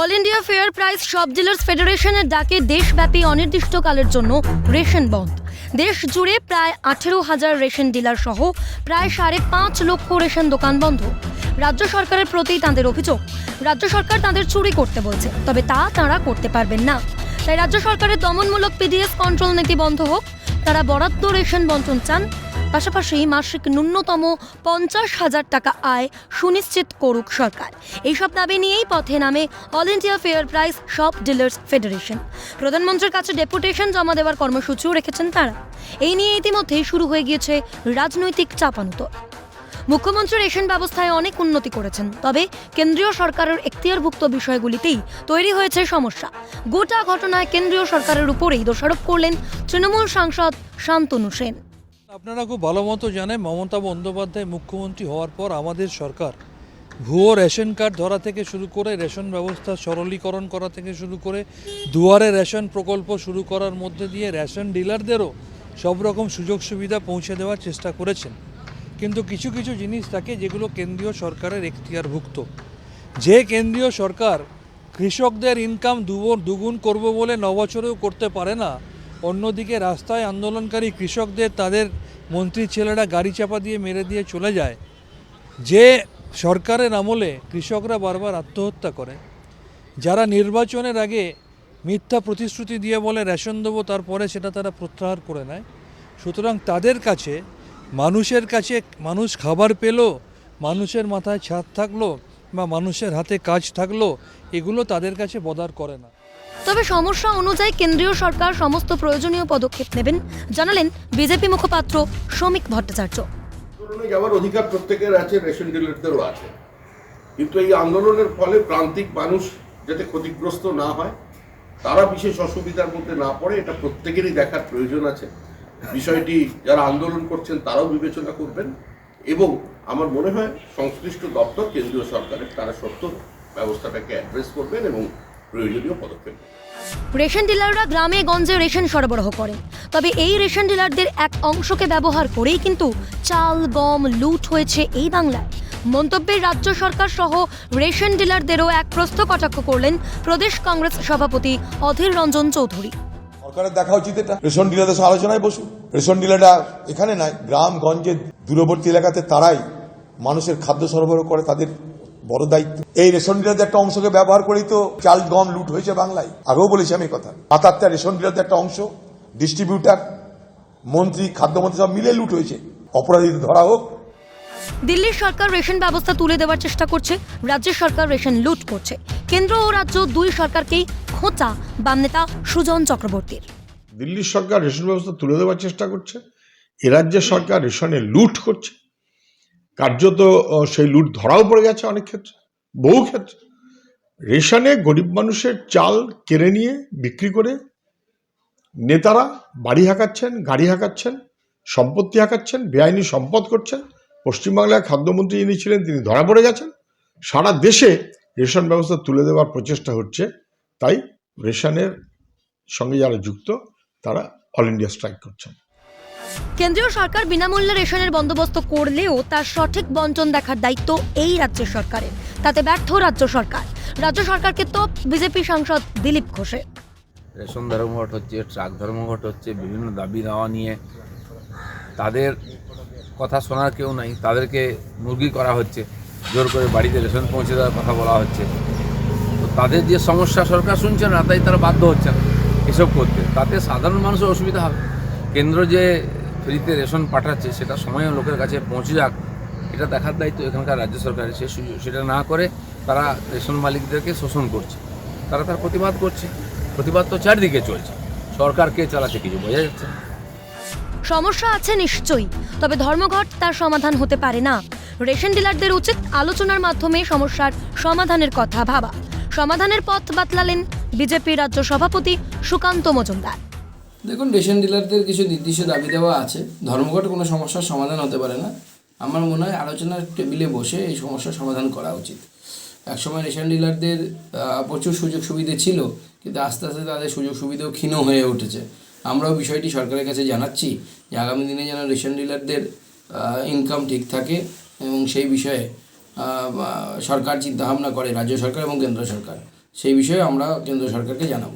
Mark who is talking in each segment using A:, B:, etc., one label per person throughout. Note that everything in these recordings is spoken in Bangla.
A: অল ইন্ডিয়া ফেয়ার প্রাইস সব ডিলার্স ফেডারেশনের ডাকে দেশব্যাপী অনির্দিষ্টকালের জন্য রেশন বন্ধ। দেশ জুড়ে প্রায় আঠেরো হাজার রেশন ডিলার সহ প্রায় সাড়ে পাঁচ লক্ষ রেশন দোকান বন্ধ। রাজ্য সরকারের প্রতি তাঁদের অভিযোগ, রাজ্য সরকার তাঁদের চুরি করতে বলছে, তবে তা তাঁরা করতে পারবেন না। তাই রাজ্য সরকারের দমনমূলক পিডিএস কন্ট্রোল নীতি বন্ধ হোক, তারা বরাদ্দ রেশন বন্টন চান পাশাপাশি মাসিক ন্যূনতম পঞ্চাশ হাজার টাকা আয় সুনিশ্চিত করুক সরকার। এইসব দাবি নিয়েই পথে নামে all India fair price shop dealers federation. প্রধানমন্ত্রীর কাছে ডেপুটেশন জমা দেওয়ার কর্মসূচিও রেখেছেন তারা। এই নিয়ে ইতিমধ্যেই শুরু হয়ে গিয়েছে রাজনৈতিক চাপানুতর মুখ্যমন্ত্রী রেশন ব্যবস্থায় অনেক উন্নতি করেছেন, তবে কেন্দ্রীয় সরকারের এখতিয়ারভুক্ত বিষয়গুলিতেই তৈরি হয়েছে সমস্যা। গোটা ঘটনায় কেন্দ্রীয় সরকারের উপরেই দোষারোপ করলেন তৃণমূল সাংসদ শান্তনু সেন।
B: আপনারা খুব ভালো মতো জানেন, মমতা বন্দ্যোপাধ্যায় মুখ্যমন্ত্রী হওয়ার পর আমাদের সরকার ভুয়ো রেশন কার্ড ধরা থেকে শুরু করে রেশন ব্যবস্থা সরলীকরণ করা থেকে শুরু করে দুয়ারে রেশন প্রকল্প শুরু করার মধ্যে দিয়ে রেশন ডিলারদেরও সব রকম সুযোগ সুবিধা পৌঁছে দেওয়ার চেষ্টা করেছেন। কিন্তু কিছু কিছু জিনিস থাকে যেগুলো কেন্দ্রীয় সরকারের এখতিয়ারভুক্ত। যে কেন্দ্রীয় সরকার কৃষকদের ইনকাম দুগুণ করব বলে নবছরেও করতে পারে না অন্যদিকে রাস্তায় আন্দোলনকারী কৃষকদের তাদের মন্ত্রী ছেলেরা গাড়ি চাপা দিয়ে মেরে দিয়ে চলে যায়। যে সরকারের আমলে কৃষকরা বারবার আত্মহত্যা করে। যারা নির্বাচনের আগে মিথ্যা প্রতিশ্রুতি দিয়ে বলে রেশন দেবো, তারপরে সেটা তারা প্রত্যাহার করে নেয়। সুতরাং তাদের কাছে, মানুষের কাছে মানুষ খাবার পেল, মানুষের মাথায় ছাদ থাকল বা মানুষের হাতে কাজ থাকল, এগুলো তাদের কাছে বদার করে না।
A: তবে সমস্যা অনুযায়ী কেন্দ্রীয় সরকার সমস্ত প্রয়োজনীয় পদক্ষেপ নেবেন, জানালেন বিজেপি মুখপাত্র শ্রমিক ভট্টাচার্য।
C: যাওয়ার অধিকার প্রত্যেকের আছে, রেশন ডিলারদেরও আছে। কিন্তু এই আন্দোলনের ফলে প্রান্তিক মানুষ যাতে ক্ষতিগ্রস্ত না হয়, তারা বিশেষ অসুবিধার মধ্যে না পড়ে, এটা প্রত্যেকেরই দেখার প্রয়োজন আছে। বিষয়টি যারা আন্দোলন করছেন, তারাও বিবেচনা করবেন এবং আমার মনে হয় সংশ্লিষ্ট দপ্তর, কেন্দ্রীয় সরকারের, তারা সত্য ব্যবস্থাটাকে অ্যাড্রেস করবেন এবং প্রয়োজনীয় পদক্ষেপ
A: রেশন ডিলাররা গ্রামে গঞ্জে রেশন সরবরাহ করেন তবে এই রেশন ডিলারদের এক অংশকে ব্যবহার করেই কিন্তু চাল গম লুট হয়েছে এই বাংলায়। মন্তব্যের রাজ্য সরকার সহ রেশন ডিলারদেরও এক প্রস্থ কটাক্ষ করলেন প্রদেশ কংগ্রেস সভাপতি অধীর রঞ্জন চৌধুরী।
D: সরকারের দেখা উচিত এটা। রেশন ডিলারদের আলোচনায় বসুন। রেশন ডিলাররা এখানে নয় গ্রাম গঞ্জে দূরবর্তী এলাকাতে তারাই মানুষের খাদ্য সরবরাহ করে তাদের বড় দায়িত্ব। এই রেশন ডিলারদের একটা অংশকে ব্যবহার করেই তো চাল গম লুট হয়েছে বাংলায়। আগেও বলেছি আমি কথা। আতারটা রেশন ডিলারদের একটা অংশ ডিস্ট্রিবিউটার মন্ত্রী খাদ্যমন্ত্রী সব মিলে লুট হয়েছে। অপরাধীদের ধরা হোক।
A: দিল্লির সরকার রেশন ব্যবস্থা তুলে দেওয়ার চেষ্টা করছে রাজ্য সরকার রেশন লুট করছে। কেন্দ্র ও রাজ্য দুই সরকারকেই খোঁচা বাম নেতা সুজন চক্রবর্তীর।
E: দিল্লির সরকার রেশন ব্যবস্থা তুলে দেওয়ার চেষ্টা করছে এ রাজ্যের সরকার রেশনে লুট করছে। কার্যত সেই লুট ধরাও পড়ে গেছে অনেক ক্ষেত্রে, বহু ক্ষেত্রে। রেশনে গরিব মানুষের চাল কেড়ে নিয়ে বিক্রি করে নেতারা বাড়ি হাঁকাচ্ছেন, গাড়ি হাঁকাচ্ছেন, সম্পত্তি হাঁকাচ্ছেন, বেআইনি সম্পদ করছেন। পশ্চিমবাংলার খাদ্যমন্ত্রী যিনি ছিলেন, তিনি ধরা পড়ে গেছেন। সারা দেশে রেশন ব্যবস্থা তুলে দেওয়ার প্রচেষ্টা হচ্ছে, তাই রেশনের সঙ্গে যারা যুক্ত, তারা অল ইন্ডিয়া স্ট্রাইক করছেন।
A: কেন্দ্রীয় সরকার বিনামূল্যে রেশনের বন্দোবস্ত করলেও তার সঠিক বন্টন দেখার দায়িত্ব এই রাজ্য সরকারের। তাতে ব্যর্থ রাজ্য সরকার। রাজ্য সরকারকে তো বিজেপি সাংসদ দিলীপ ঘোষে।
F: রেশন ধর্মঘট হচ্ছে, ট্রাক ধর্মঘট হচ্ছে, বিভিন্ন দাবি দাওয়া নিয়ে তাদের কথা শোনার কেউ নাই। তাদেরকে মুরগি করা হচ্ছে, জোর করে বাড়িতে রেশন পৌঁছে দেওয়ার কথা বলা হচ্ছে। তো তাদের যে সমস্যা সরকার শুনছে না, তাই তারা বাধ্য হচ্ছে না এসব করতে। তাতে সাধারণ মানুষের অসুবিধা হবে। কেন্দ্র যে ফ্রিতে রেশন পাঠাচ্ছে, সেটা সময়ে লোকের কাছে পৌঁছে যাক, এটা দেখার দায়িত্ব এখানকার রাজ্য সরকারের, সে সেটা না করে তারা রেশন মালিকদেরকে শোষণ করছে। তারা তার প্রতিবাদ করছে, প্রতিবাদ তো চারদিকে চলছে, সরকার কে কিছু বোঝা যাচ্ছে
A: সমস্যা আছে নিশ্চয়ই, তবে ধর্মঘট তার সমাধান হতে পারে না। রেশন ডিলারদের উচিত আলোচনার মাধ্যমে সমস্যার সমাধানের কথা ভাবা। সমাধানের পথ বাতলালেন বিজেপি রাজ্য সভাপতি সুকান্ত মজুমদার।
G: দেখুন, রেশন ডিলারদের কিছু নির্দিষ্ট দাবি দেওয়া আছে। ধর্মঘট কোনো সমস্যার সমাধান হতে পারে না। আমার মনে হয় আলোচনার টেবিলে বসে এই সমস্যার সমাধান করা উচিত। একসময় রেশন ডিলারদের প্রচুর সুযোগ সুবিধে ছিল, কিন্তু আস্তে আস্তে তাদের সুযোগ সুবিধাও ক্ষীণ হয়ে উঠেছে। আমরাও বিষয়টি সরকারের কাছে জানাচ্ছি যে আগামী দিনে যেন রেশন ডিলারদের ইনকাম ঠিক থাকে এবং সেই বিষয়ে সরকার চিন্তাভাবনা করে, রাজ্য সরকার এবং কেন্দ্র সরকার। সেই বিষয়ে আমরা কেন্দ্র সরকারকে জানাব।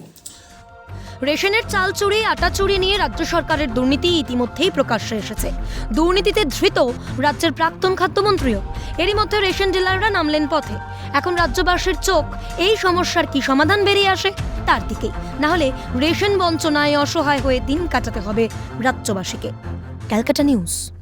A: রেশনের চাল চুরি, আটা চুরি নিয়ে রাজ্য সরকারের দুর্নীতি ইতিমধ্যেই প্রকাশ্যে এসেছে। দুর্নীতিতে ধৃত রাজ্যের প্রাক্তন খাদ্যমন্ত্রীও। এরই মধ্যে রেশন ডিলাররা নামলেন পথে। এখন রাজ্যবাসীর চোখ, এই সমস্যার কি সমাধান বেরিয়ে আসে? তার দিকেই। নাহলে রেশন বঞ্চনায় অসহায় হয়ে দিন কাটাতে হবে রাজ্যবাসীকে। Calcutta news.